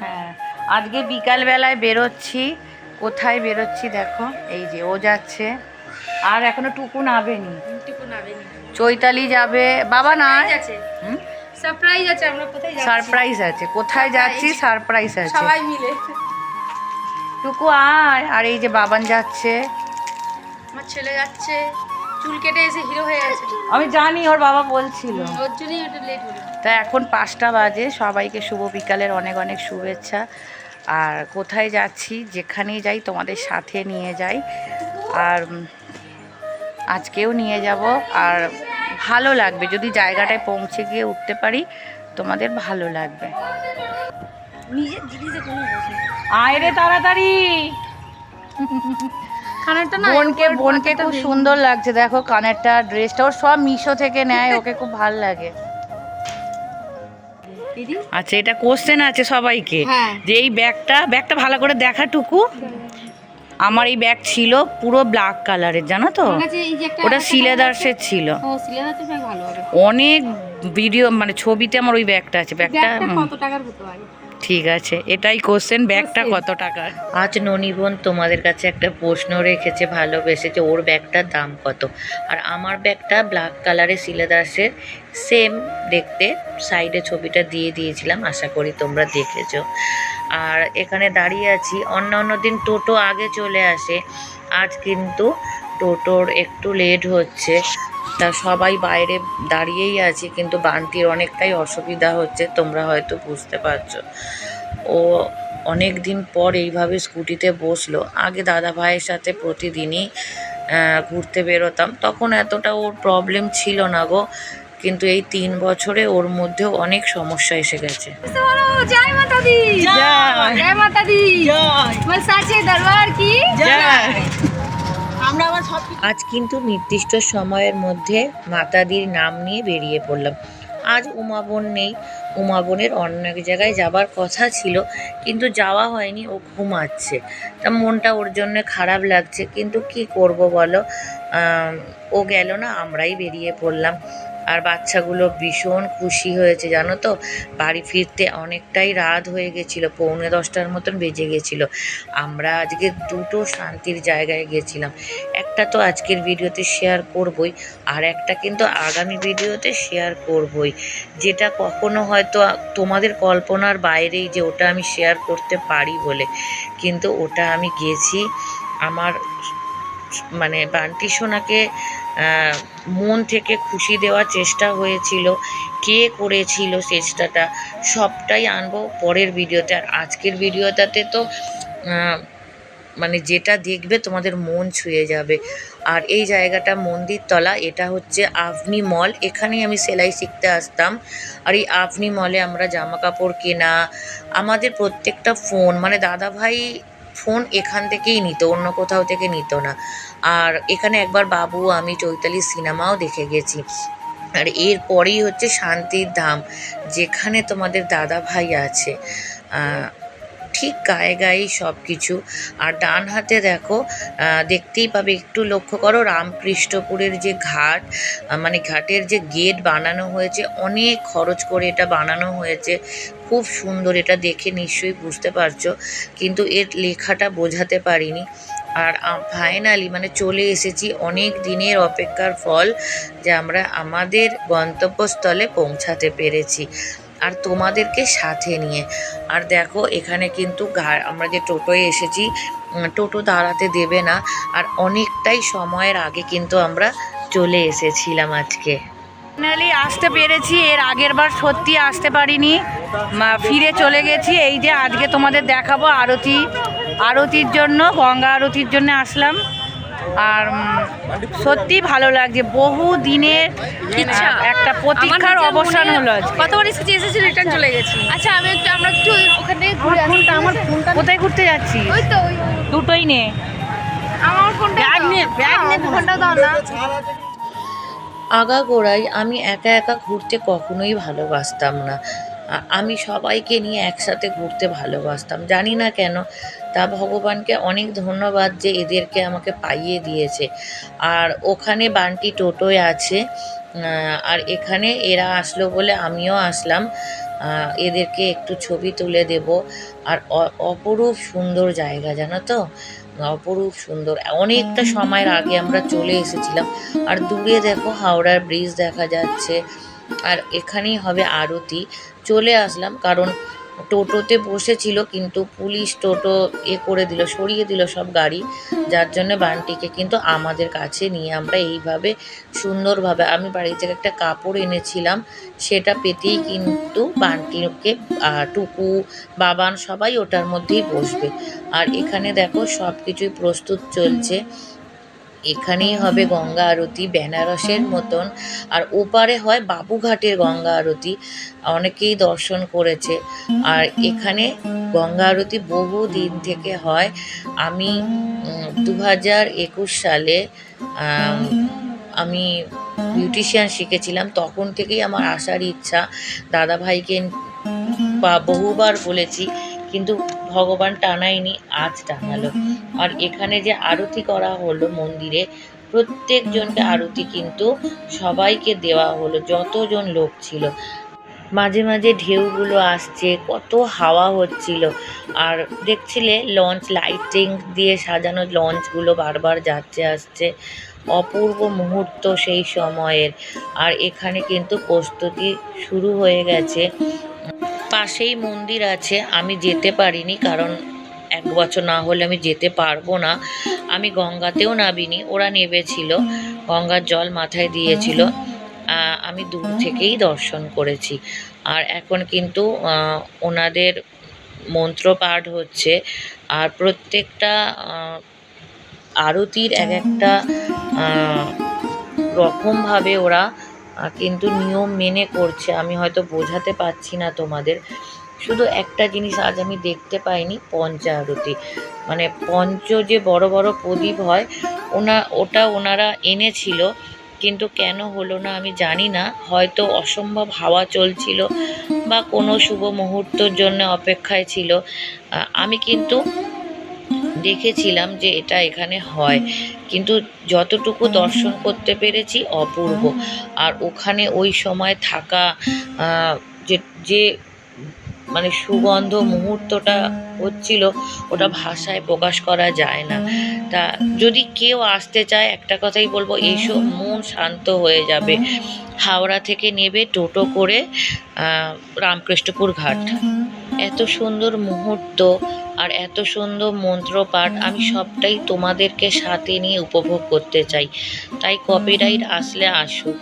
হ্যাঁ। আজকে বিকালবেলায় বেরোচ্ছি। কোথায় বেরোচ্ছি দেখো? এই যে ও যাচ্ছে। আর এখনও টুকু নাবেনি। টুকু নাবেনি। চৈতালি যাবে। বাবা না। আছে। সারপ্রাইজ আছে আমরা কোথায় যাচ্ছি? সারপ্রাইজ আছে। কোথায় যাচ্ছি? সারপ্রাইজ আছে। সবাই মিলে। টুকু আয়। আর এই যে বাবান যাচ্ছে। আমার ছেলে যাচ্ছে। চুল কেটে এসে হিরো হয়ে গেছে। আমি জানি ওর বাবা বলছিল। ওর জন্যই লেট হলো। তা এখন পাঁচটা বাজে সবাইকে শুভ বিকালের অনেক অনেক শুভেচ্ছা। আর কোথায় যাচ্ছি যেখানেই যাই তোমাদের সাথে নিয়ে যাই। আর আজকেও নিয়ে যাব। আর ভালো লাগবে যদি জায়গাটায় পৌঁছে গিয়ে উঠতে পারি তোমাদের ভালো লাগবে। আয় রে তাড়াতাড়ি! খানাটা না বোনকে বোনকে খুব সুন্দর লাগছে দেখো কানেরটা ড্রেসটা ওর সব মিশো থেকে নেয় ওকে খুব ভালো লাগে। আচ্ছা এটা কোশ্চেন আছে সবাইকে হ্যাঁ। যে এই ব্যাগটা ব্যাগটা ভালো করে দেখাটুকু। আমার এই ব্যাগ ছিল পুরো ব্ল্যাক কালারের জানো তো? ওটা সিলেদার্সের ছিল। ও সিলেদার্সের ব্যাগ ভালো হবে। অনেক ভিডিও মানে ছবিতে আমার ওই ব্যাগটা আছে। ব্যাগটা ব্যাগটা কত টাকার হতে পারে? ঠিক আছে। এটাই কোশ্চেন ব্যাগটা কত টাকা? আজ ননিবন তোমাদের কাছে একটা প্রশ্ন রেখেছে ভালোবেসেছে ওর ব্যাগটার দাম কত? আর আমার ব্যাগটা ব্ল্যাক কালারের সিলেদার্সের সেম দেখতে সাইডে ছবিটা দিয়ে দিয়েছিলাম আশা করি তোমরা দেখেছ। আর এখানে দাঁড়িয়ে আছি অন্য অন্য দিন টোটো আগে চলে আসে আজ কিন্তু টোটোর একটু লেট হচ্ছে। তা সবাই বাইরে দাঁড়িয়েই আছি কিন্তু বান্তির অনেকটাই অসুবিধা হচ্ছে তোমরা হয়তো বুঝতে পারছ। ও অনেক দিন পর এইভাবে স্কুটিতে বসল। আগে দাদা ভাইয়ের সাথে প্রতিদিনই ঘুরতে বেরোতাম। তখন এতটা ওর প্রবলেম ছিল না গো কিন্তু এই তিন বছরে ওর মধ্যেও অনেক সমস্যা এসে গেছে। জয় মাতা দি জয়। জয়। মাতা দি বল দরবার কি? আমরা আজ কিন্তু নির্দিষ্ট সময়ের মধ্যে মাতাদির নাম নিয়ে বেরিয়ে পড়লাম। আজ উমাবন নেই। উমাবনের অন্য এক জায়গায় যাবার কথা ছিল, কিন্তু যাওয়া হয়নি, ও ঘুমাচ্ছে। তা মনটা ওর জন্য খারাপ লাগছে, কিন্তু কি করব বলো? ও গেল না, আমরাই বেরিয়ে পড়লাম। আর বাচ্চাগুলো ভীষণ খুশি হয়েছে, জানো তো? বাড়ি ফিরতে অনেকটাই রাত হয়ে গেছিল, পৌনে দশটার মতন বেজে গেছিল। আমরা আজকে দুটো শান্তির জায়গায় গেছিলাম। একটা তো আজকের ভিডিওতে শেয়ার করবই, আর একটা কিন্তু আগামী ভিডিওতে শেয়ার করবই। যেটা কখনো হয়তো তোমাদের কল্পনার বাইরেই যে ওটা আমি শেয়ার করতে পারি বলে। কিন্তু ওটা আমি গেছি আমার মানে বান্টি সোনাকে মন থেকে খুশি দেওয়ার চেষ্টা হয়েছিল। কে করেছিল চেষ্টাটা? সবটাই আনব পরের ভিডিওতে। আর আজকের ভিডিওটাতে তো মানে যেটা দেখবে তোমাদের মন ছুঁয়ে যাবে। আর এই জায়গাটা মন্দিরতলা এটা হচ্ছে আভনি মল। এখানেই আমি সেলাই শিখতে আসতাম। আর এই আভনি মলে আমরা জামা কাপড় কেনা, আমাদের প্রত্যেকটা ফোন মানে দাদা ভাই ফোন এখান থেকেই নিত, অন্য কোথাও থেকে নিত না। আর এখানে একবার বাবু, আমি, চৈতালি সিনেমাও দেখে গেছি। আর এরপরেই হচ্ছে শান্তির ধাম, যেখানে তোমাদের দাদা ভাই আছে ঠিক গায়ে গায়েই সব কিছু আর ডান হাতে দেখো দেখতেই পাবে, একটু লক্ষ্য করো, রামকৃষ্ণপুরের যে ঘাট মানে ঘাটের যে গেট বানানো হয়েছে, অনেক খরচ করে এটা বানানো হয়েছে। খুব সুন্দর, এটা দেখে নিশ্চয়ই বুঝতে পারছ। কিন্তু এর লেখাটা বোঝাতে পারিনি। আর ফাইনালি মানে চলে এসেছি অনেক দিনের অপেক্ষার ফল, যে আমরা আমাদের গন্তব্যস্থলে পৌঁছাতে পেরেছি। আর তোমাদেরকে সাথে নিয়ে। আর দেখো, এখানে কিন্তু আমরা যে টোটোয় এসেছি টোটো দাঁড়াতে দেবে না। আর অনেকটাই সময়ের আগে কিন্তু আমরা চলে এসেছিলাম আজকে। ফাইনালি আসতে পেরেছি, এর আগের বার সত্যি আসতে পারিনি। ফিরে চলে গেছি, এই যে আজকে তোমাদের দেখাবো আরতি, আরতির জন্য, গঙ্গা আরতির জন্য আসলাম। আর সত্যি ভালো লাগছে। বহু দিনের ইচ্ছা। একটা প্রতীক্ষার অবসান হলো কতবার এসেছি এসেছি রিটার্ন চলে গেছি। আচ্ছা আমি একটু আমরা একটু ওখান ঘুরে আসি আমার ফোনটা কোথায় ঘুরতে যাচ্ছি? ওই তো ওই দুটোই নে। আমার ফোনটা ব্যাগ। নে, ব্যাগ নে ফোনটা দাও না। আমি একা একা ঘুরতে কখনোই ভালোবাসতাম না। আমি সবাইকে নিয়ে একসাথে ঘুরতে ভালোবাসতাম। জানি না কেন, তা ভগবানকে অনেক ধন্যবাদ যে এদেরকে আমাকে পাইয়ে দিয়েছে। আর ওখানে বান্টি টোটোয় আছে আর এখানে এরা আসলো বলে আমিও আসলাম। এদেরকে একটু ছবি তুলে দেব। আর অপরূপ সুন্দর জায়গা, জানো তো? অপরূপ সুন্দর। অনেকটা সময়ের আগে আমরা চলে এসেছিলাম। আর দূরে দেখো হাওড়ার ব্রিজ দেখা যাচ্ছে। আর এখানেই হবে আরতি। চলে আসলাম, কারণ টোটোতে বসেছিল, কিন্তু পুলিশ টোটো এ করে দিল, সরিয়ে দিল সব গাড়ি। যার জন্য বানটিকে কিন্তু আমাদের কাছে নিয়ে আমরা এইভাবে সুন্দরভাবে, আমি বাড়ি থেকে একটা কাপড় এনেছিলাম, সেটা পেতেই কিন্তু বানটিকে টুকু, বাবান সবাই ওটার মধ্যেই বসবে। আর এখানে দেখো সব কিছুই প্রস্তুত চলছে। এখানেই হবে গঙ্গা আরতি, বেনারসের মতন। আর ওপারে হয় বাবুঘাটের গঙ্গা আরতি। অনেকেই দর্শন করেছে। আর এখানে গঙ্গা আরতি বহু দিন থেকে হয়। আমি দু হাজার একুশ সালে, আমি বিউটিশিয়ান শিখেছিলাম। তখন থেকেই আমার আসার ইচ্ছা। দাদা ভাইকে বা বহুবার বলেছি। কিন্তু ভগবান টানায়নি, আজ টানালো। আর এখানে যে আরতি করা হলো মন্দিরে, প্রত্যেকজনকে আরতি কিন্তু সবাইকে দেওয়া হলো, যতজন লোক ছিল। মাঝে মাঝে ঢেউগুলো আসছে, কত হাওয়া হচ্ছিল। আর দেখছিলে লঞ্চ লাইটিং দিয়ে সাজানো লঞ্চগুলো বারবার যাচ্ছে, আসছে। অপূর্ব মুহূর্ত সেই সময়ের। আর এখানে কিন্তু প্রস্তুতি শুরু হয়ে গেছে। পাশেই মন্দির আছে। আমি যেতে পারিনি কারণ এক বছর না হলে আমি যেতে পারব না। আমি গঙ্গাতেও নাবিনি ওরা নেবেছিল গঙ্গার জল মাথায় দিয়েছিল। আমি দূর থেকেই দর্শন করেছি। আর এখন কিন্তু ওনাদের মন্ত্র পাঠ হচ্ছে। আর প্রত্যেকটা আরতির এক একটা রকমভাবে ওরা কিন্তু নিয়ম মেনে করছে, আমি হয়তো বোঝাতে পারছি না তোমাদের। শুধু একটা জিনিস আজ আমি দেখতে পাইনি, পঞ্চা আরতি। মানে পঞ্চ যে বড় বড় প্রদীপ হয়, ওনা, ওটা ওনারা এনেছিল, কিন্তু কেন হলো না আমি জানি না। হয়তো অসম্ভব হাওয়া চলছিল বা কোনো শুভ মুহূর্তর জন্য অপেক্ষায় ছিল। আমি কিন্তু দেখেছিলাম যে এটা এখানে হয়। কিন্তু যতটুকু দর্শন করতে পেরেছি অপূর্ব। আর ওখানে ওই সময় থাকা যে যে মানে সুগন্ধ মুহূর্তটা হচ্ছিল ওটা ভাষায় প্রকাশ করা যায় না। তা যদি কেউ আসতে চায় একটা কথাই বলব এইসব মন শান্ত হয়ে যাবে। হাওড়া থেকে নেবে টোটো করে রামকৃষ্ণপুর ঘাট। এত সুন্দর মুহূর্ত আর এত সুন্দর মন্ত্রপাঠ আমি সবটাই তোমাদেরকে সাথে নিয়ে উপভোগ করতে চাই। তাই কপিরাইট আসলে আসুক।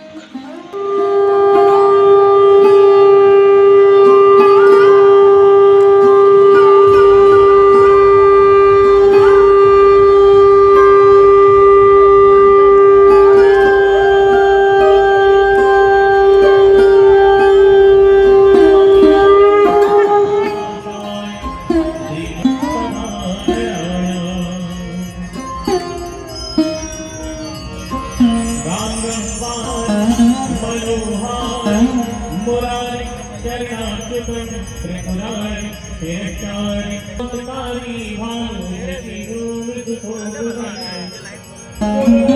嗯。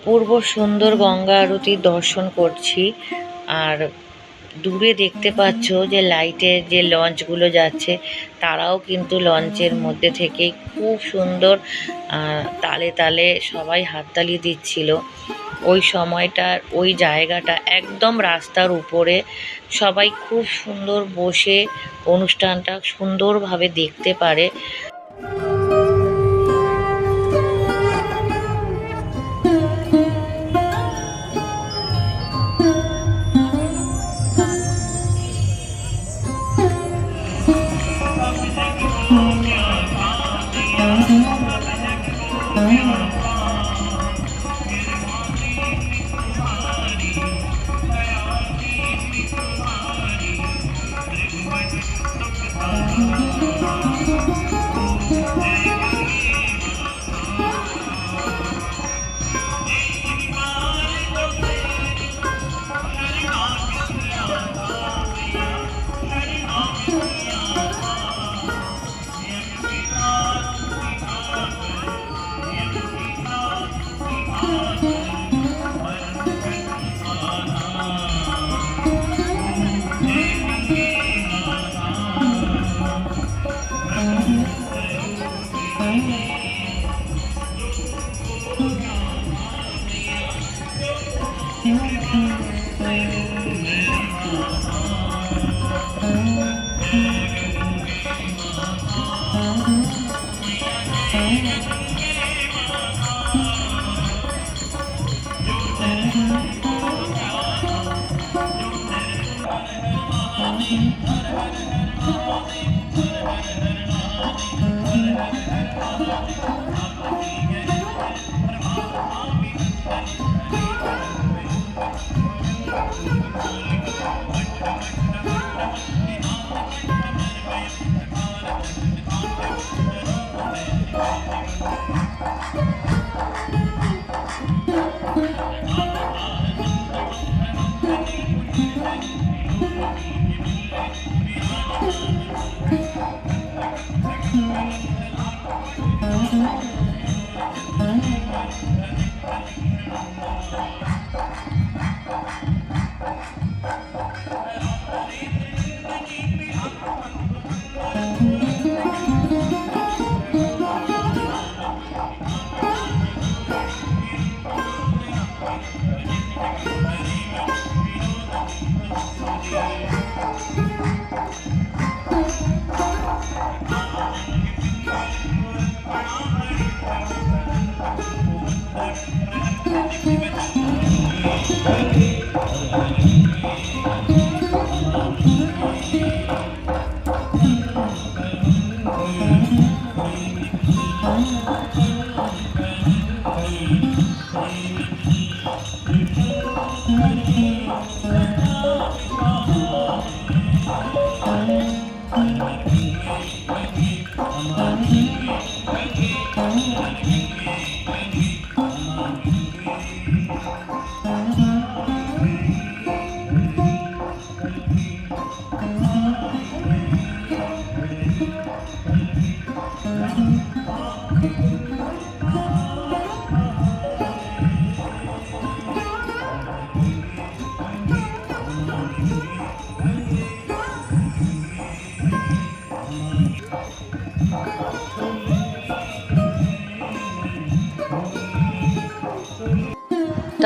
অপূর্ব সুন্দর গঙ্গা আরতির দর্শন করছি। আর দূরে দেখতে পাচ্ছ যে লাইটের যে লঞ্চগুলো যাচ্ছে, তারাও কিন্তু লঞ্চের মধ্যে থেকে খুব সুন্দর তালে তালে সবাই হাততালি দিচ্ছিল। ওই সময়টার ওই জায়গাটা একদম রাস্তার উপরে সবাই খুব সুন্দর বসে অনুষ্ঠানটা সুন্দরভাবে দেখতে পারে।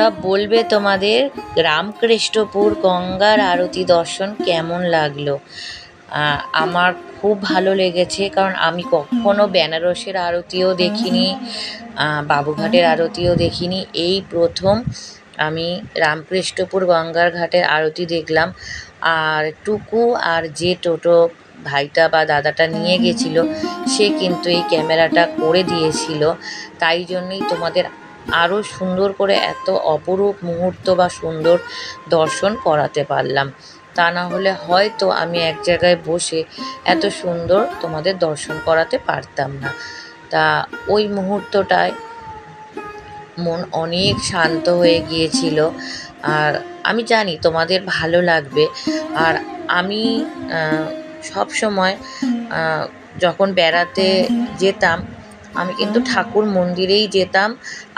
তা বলবে তোমাদের রামকৃষ্ণপুর গঙ্গার আরতি দর্শন কেমন লাগল? আমার খুব ভালো লেগেছে, কারণ আমি কখনো বেনারসের আরতিও দেখিনি বাবুঘাটের আরতিও দেখিনি। এই প্রথম আমি রামকৃষ্ণপুর গঙ্গার ঘাটের আরতি দেখলাম। আর টুকু আর যে টোটো ভাইটা বা দাদাটা নিয়ে গেছিল, সে কিন্তু এই ক্যামেরাটা করে দিয়েছিল। তাই জন্যই তোমাদের আরও সুন্দর করে এত অপরূপ মুহূর্ত বা সুন্দর দর্শন করাতে পারলাম। তা না হলে হয়তো আমি এক জায়গায় বসে এত সুন্দর তোমাদের দর্শন করাতে পারতাম না। তা ওই মুহূর্তটায় মন অনেক শান্ত হয়ে গিয়েছিল। আর আমি জানি তোমাদের ভালো লাগবে। আর আমি সব সময় যখন বেড়াতে যেতাম আমি কিন্তু ঠাকুর মন্দিরেই যেতাম।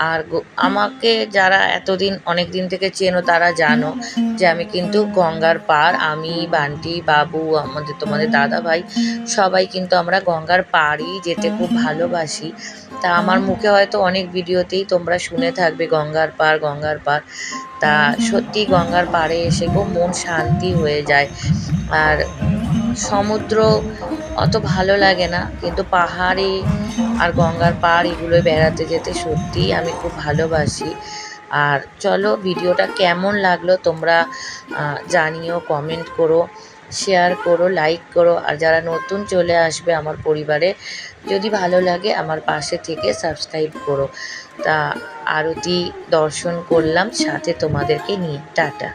আর আমাকে যারা এতদিন অনেক দিন থেকে চেনো তারা জানো যে আমি কিন্তু গঙ্গার পার। আমি বান্টি বাবু আমাদের তোমাদের দাদা ভাই সবাই কিন্তু আমরা গঙ্গার পাড়ই যেতে খুব ভালোবাসি। তা আমার মুখে হয়তো অনেক ভিডিওতেই তোমরা শুনে থাকবে গঙ্গার পাড় গঙ্গার পাড় তা সত্যি গঙ্গার পাড়ে এসে খুব মন শান্তি হয়ে যায়। আর সমুদ্র অত ভালো লাগে না কিন্তু পাহাড়ে আর গঙ্গার পাড় এগুলোয় বেড়াতে যেতে সত্যিই আমি খুব ভালোবাসি। আর চলো ভিডিওটা কেমন লাগল তোমরা জানিও কমেন্ট করো শেয়ার করো লাইক করো, আর যারা নতুন চলে আসবে আমার পরিবারে, যদি ভালো লাগে আমার পাশে থেকে সাবস্ক্রাইব করো। তা আরতি দর্শন করলাম, সাথে তোমাদেরকে নিয়ে, টাটা।